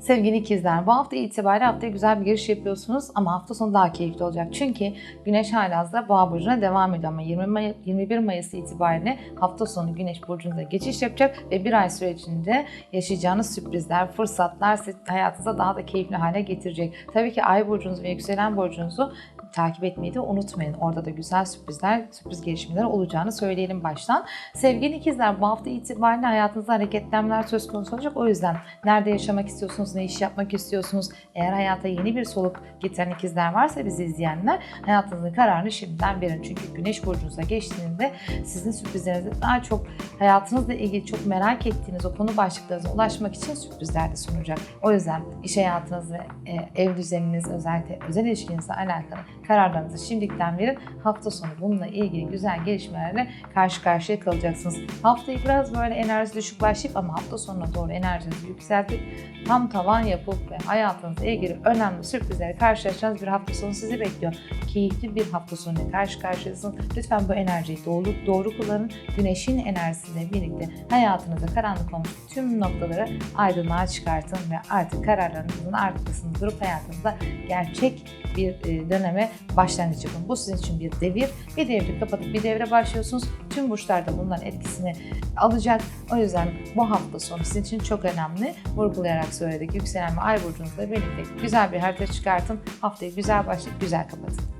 Sevgili ikizler, bu hafta itibariyle haftaya güzel bir giriş yapıyorsunuz ama hafta sonu daha keyifli olacak. Çünkü Güneş halihazırda Boğa burcuna devam ediyor ama 20 May 21 Mayıs itibariyle hafta sonu Güneş burcunuza geçiş yapacak ve bir ay sürecinde yaşayacağınız sürprizler, fırsatlar hayatınıza daha da keyifli hale getirecek. Tabii ki ay burcunuzu ve yükselen burcunuzu takip etmeyi de unutmayın. Orada da güzel sürprizler, sürpriz gelişmeler olacağını söyleyelim baştan. Sevgili ikizler bu hafta itibariyle hayatınızda hareketlenmeler söz konusu olacak. O yüzden nerede yaşamak istiyorsunuz, ne iş yapmak istiyorsunuz? Eğer hayata yeni bir soluk getiren ikizler varsa bizi izleyenler hayatınızın kararını şimdiden verin. Çünkü güneş burcunuza geçtiğinde sizin sürprizlerinize daha çok hayatınızla ilgili çok merak ettiğiniz o konu başlıklarınıza ulaşmak için sürprizler de sunacak. O yüzden iş hayatınız ve e, ev düzeniniz özellikle özel ilişkinizle alakalı kararlarınızı şimdiden verin. Hafta sonu bununla ilgili güzel gelişmelerle karşı karşıya kalacaksınız. Haftayı biraz böyle enerji düşük başlayıp ama hafta sonuna doğru enerjinizi yükseltip tam tavan yapıp ve hayatınızla ilgili önemli sürprizlere karşılaşacağınız bir hafta sonu sizi bekliyor. Keyifli bir hafta sonuna karşı karşıyasınız. Lütfen bu enerjiyi doğru, doğru kullanın. Güneşin enerjisiyle birlikte hayatınızda karanlık olmuş tüm noktaları aydınlığa çıkartın ve artık kararlarınızın arkasında durup hayatınızda gerçek bir e, döneme başlangıç yapın. Bu sizin için bir devir. Bir devri kapatıp bir devre başlıyorsunuz. Tüm burçlar da bunların etkisini alacak. O yüzden bu hafta sonu sizin için çok önemli. Vurgulayarak söyledik. Yükselen ve ay burcunuzla birlikte güzel bir harita çıkartın. Haftayı güzel başlayıp güzel kapatın.